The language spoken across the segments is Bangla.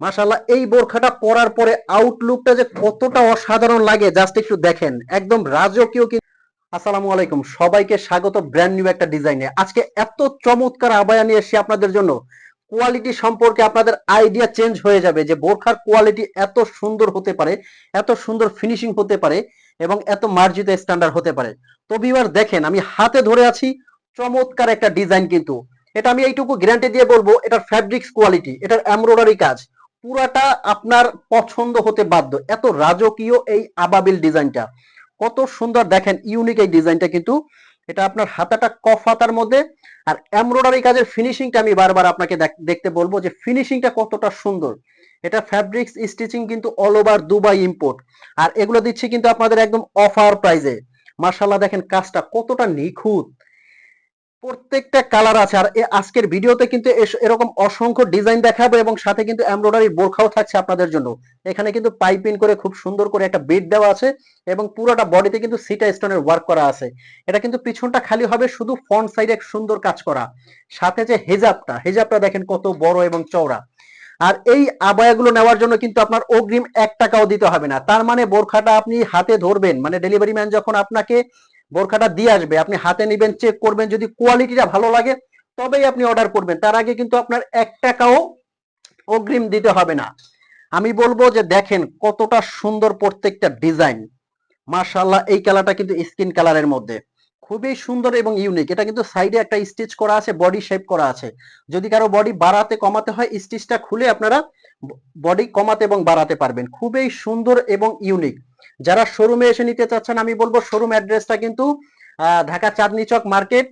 মাশাল্লাহ এই বোরখাটা পরার পরে আউটলুকটা যে কতটা অসাধারণ লাগে জাস্ট একটু দেখেন। একদম রাজকীয় কি আসসালামু আলাইকুম, সবাইকে স্বাগত ব্র্যান্ড নিউ একটা ডিজাইনে আজকে এত চমৎকার আবায়া নিয়ে এসেছি আপনাদের জন্য। কোয়ালিটি সম্পর্কে আপনাদের আইডিয়া চেঞ্জ হয়ে যাবে যে বোরখার কোয়ালিটি এত সুন্দর হতে পারে, এত সুন্দর ফিনিশিং হতে পারে, এবং এত মার্জিত স্ট্যান্ডার্ড হতে পারে। তো ভিউয়ার দেখেন, আমি হাতে ধরে আছি, চমৎকার একটা ডিজাইন কিন্তু। এটা আমি এইটুকু গ্যারান্টি দিয়ে বলব, এটার ফ্যাব্রিক্স কোয়ালিটি এটার এমব্রয়ডারি কাজ। পুরাটা আপনার পছন্দ হতে বাধ্য। এত রাজকীয় এই আবাবিল ডিজাইনটা। কত সুন্দর দেখেন ইউনিক এই ডিজাইনটা কিন্তু। এটা আপনার হাতাটা কফ হাতার মধ্যে। আর এমব্রয়ডারি কাজের ফিনিশিংটা আমি বারবার আপনাকে দেখতে বলব যে ফিনিশিংটা কতটা সুন্দর। এটা ফ্যাব্রিক্স স্টিচিং কিন্তু অল ওভার দুবাই ইম্পোর্ট আর এগুলো দিচ্ছি কিন্তু আপনাদের একদম অফার প্রাইজে মার্শাল্লাহ দেখেন কাজটা কতটা নিখুঁত। প্রত্যেকটা কালার আছে। আর আজকের ভিডিওতে কিন্তু এরকম অসংখ্য ডিজাইন দেখাবো এবং সাথে কিন্তু এমব্রয়ডারি বোরখাও থাকছে আপনাদের জন্য। এখানে কিন্তু পাইপিং করে খুব সুন্দর করে একটা বেড দেওয়া আছে এবং পুরোটা বডিতে কিন্তু সিটা স্টোনের ওয়ার্ক করা আছে। এটা কিন্তু পিছনটা খালি হবে শুধু ফ্রন্ট সাইডে সুন্দর কাজ করা। সাথে যে হেজাবটা হেজাবটা দেখেন কত বড় এবং চওড়া। আর এই আবায়াগুলো নেওয়ার জন্য কিন্তু আপনার অগ্রিম এক টাকাও দিতে হবে না। তার মানে বোরখাটা আপনি হাতে ধরবেন। মানে ডেলিভারি ম্যান যখন আপনাকে বোরখাটা দিয়ে আসবে, আপনি হাতে নেবেন চেক করবেন, যদি কোয়ালিটিটা ভালো লাগে, তবেই আপনি অর্ডার করবেন। তার আগে কিন্তু আপনার এক টাকাও অগ্রিম দিতে হবে না। আমি বলব যে দেখেন কতটা সুন্দর প্রত্যেকটা ডিজাইন মার্শাল্লাহ এই কালারটা কিন্তু স্কিন কালারের মধ্যে। খুবই সুন্দর এবং ইউনিক এটা কিন্তু সাইডে একটা স্টিচ করা আছে বডি শেপ করা আছে। যদি কারও বডি বাড়াতে কমাতে হয় স্টিচটা খুলে আপনারা বডি কমাতে এবং বাড়াতে পারবেন। খুবই সুন্দর এবং ইউনিক যারা শোরুমে এসে নিতে চাচ্ছেন, আমি বলব শোরুম অ্যাড্রেসটা কিন্তু ঢাকা চাঁদনি চক মার্কেট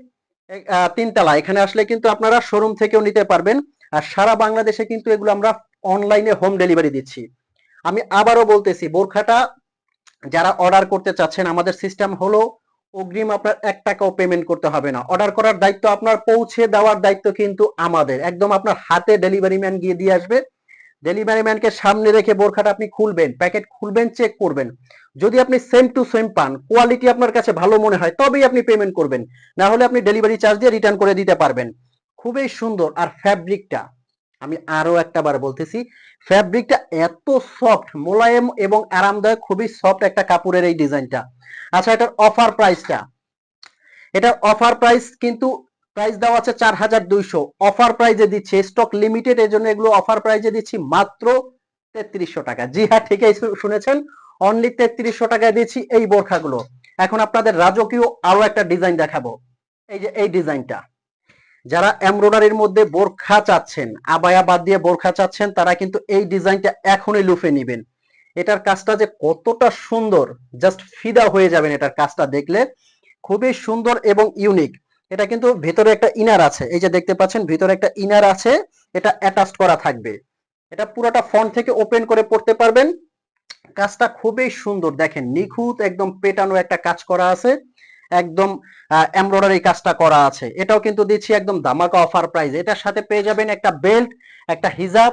তিনতলা। এখানে আসলে কিন্তু আপনারা শোরুম থেকেও নিতে পারবেন। আর সারা বাংলাদেশে কিন্তু এগুলো আমরা অনলাইনে হোম ডেলিভারি দিচ্ছি। আমি আবারও বলতেছি, বোরখাটা যারা অর্ডার করতে চাচ্ছেন, আমাদের সিস্টেম হলো অগ্রিম আপনার এক টাকাও পেমেন্ট করতে হবে না। অর্ডার করার দায়িত্ব আপনার, পৌঁছে দেওয়ার দায়িত্ব কিন্তু আমাদের। একদম আপনার হাতে ডেলিভারি ম্যান গিয়ে দিয়ে আসবে। ডেলিভারি ম্যানকে সামনে রেখে বোরখাটা আপনি খুলবেন, প্যাকেট খুলবেন চেক করবেন। যদি আপনি সেম টু সেম পান কোয়ালিটি আপনার কাছে ভালো মনে হয়, তবেই আপনি পেমেন্ট করবেন। না হলে আপনি ডেলিভারি চার্জ দিয়ে রিটার্ন করে দিতে পারবেন। খুবই সুন্দর। আর ফ্যাব্রিকটা আমি আরও একটা বার বলতেছি ফ্যাব্রিকটা এত সফট মোলায়েম এবং আরামদায়ক, খুবই সফট একটা কাপড়ের এই ডিজাইনটা আচ্ছা এটার অফার প্রাইসটা এটার অফার প্রাইস কিন্তু প্রাইস দেওয়া আছে চার হাজার দুইশো। অফার প্রাইজে দিচ্ছে স্টক লিমিটেড এর জন্য এগুলো অফার প্রাইজে দিচ্ছি মাত্র তেত্রিশশো টাকা। জি হ্যাঁ ঠিকই শুনেছেন অনলি তেত্রিশশো টাকায় দিচ্ছি এই বোরখাগুলো। এখন আপনাদের রাজকীয় আরও একটা ডিজাইন দেখাবো। এই যে, এই ডিজাইনটা যারা এমব্রয়ডারির মধ্যে বোরখা চাচ্ছেন, আবায়া বাদ দিয়ে বোরখা চাচ্ছেন, তারা কিন্তু এই ডিজাইনটা এখনই লুফে নিবেন। এটার কাজটা যে কতটা সুন্দর জাস্ট ফিদা হয়ে যাবেন এটার কাজটা দেখলে। খুবই সুন্দর এবং ইউনিক এটা কিন্তু ভেতরে একটা ইনার আছে। এই যে দেখতে পাচ্ছেন, ভিতরে একটা ইনার আছে, এটা অ্যাটাচ করা থাকবে। এটা পুরোটা ফ্রন্ট থেকে ওপেন করে পড়তে পারবেন। কাজটা খুবই সুন্দর। দেখেন, নিখুঁত একদম পেটানো একটা কাজ করা আছে। একদম এমব্রয়ডারি কাজটা করা আছে। এটাও কিন্তু দিচ্ছি একদম ধামাকা অফার প্রাইস এটার সাথে পেয়ে যাবেন একটা বেল্ট একটা হিজাব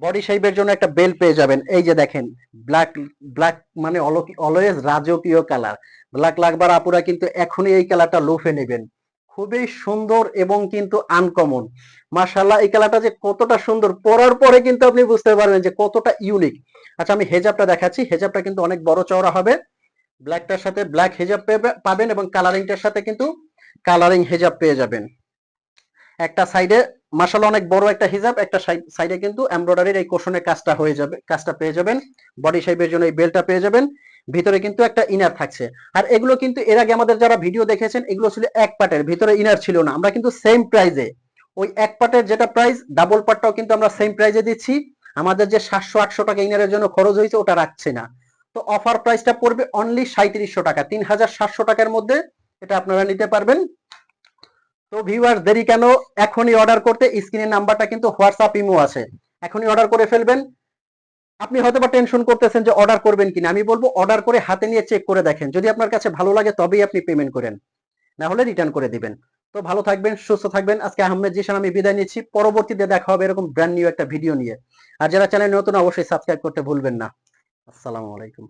বডি শেপের জন্য একটা বেল পেয়ে যাবেন। এই যে দেখেন ব্ল্যাক ব্ল্যাক মানে অলওয়েজ রাজকীয় কালার ব্ল্যাক লাগবার আপুরা কিন্তু এখনই এই কালারটা লোফে নেবেন। খুবই সুন্দর এবং কিন্তু আনকমন মাশাল্লাহ এই কালারটা যে কতটা সুন্দর, পরার পরে কিন্তু আপনি বুঝতে পারবেন যে কতটা ইউনিক আচ্ছা আমি হেজাবটা দেখাচ্ছি। হেজাবটা কিন্তু অনেক বড় চওড়া হবে। ব্ল্যাকটার সাথে ব্ল্যাক হেজাব পেবে- পাবেন এবং কালারিংটার সাথে কিন্তু কালারিং হেজাব পেয়ে যাবেন। একটা সাইডে মাশাল্লাহ অনেক বড় একটা হিজাব, একটা সাইডে কিন্তু এমব্রয়ডারির এই কোশনের কাজটা হয়ে যাবে, কাজটা পেয়ে যাবেন বডি শেপের জন্য এই বেলটা পেয়ে যাবেন, ভিতরে কিন্তু একটা ইনার থাকছে। আর এগুলো কিন্তু এর আগে আমাদের যারা ভিডিও দেখেছেন, এগুলো ছিল এক পার্টের ভিতরে ইনার ছিল না, আমরা কিন্তু সেম প্রাইজে ওই এক পার্টের যেটা প্রাইস ডাবল পার্টটাও কিন্তু আমরা সেম প্রাইজে দিচ্ছি, আমাদের যে সাতশো, আটশো টাকা ইনারের জন্য খরচ হয়েছে, ওটা রাখছে না। তো অফার প্রাইসটা পড়বে অনলি সাঁত্রিশশো টাকা, তিন হাজার সাতশো টাকার মধ্যে এটা আপনারা নিতে পারবেন। তো ভিউয়ার দেরি কেন? এখনই অর্ডার করতে স্ক্রিনের নাম্বারটা কিন্তু হোয়াটসঅ্যাপ ইমো আছে। এখনই অর্ডার করে ফেলবেন। আপনি হয়তো বা টেনশন করতেছেন যে অর্ডার করবেন কিনা। আমি বলব অর্ডার করে হাতে নিয়ে চেক করে দেখেন। যদি আপনার কাছে ভালো লাগে, তবেই আপনি পেমেন্ট করেন। না হলে রিটার্ন করে দিবেন। তো ভালো থাকবেন, সুস্থ থাকবেন। আজকে আহমেদ জিশান আমি বিদায় নিচ্ছি। পরবর্তীতে দেখা হবে এরকম ব্র্যান্ড নিউ একটা ভিডিও নিয়ে। আর যারা চ্যানেল নতুন, অবশ্যই সাবস্ক্রাইব করতে ভুলবেন না। আসসালামু আলাইকুম।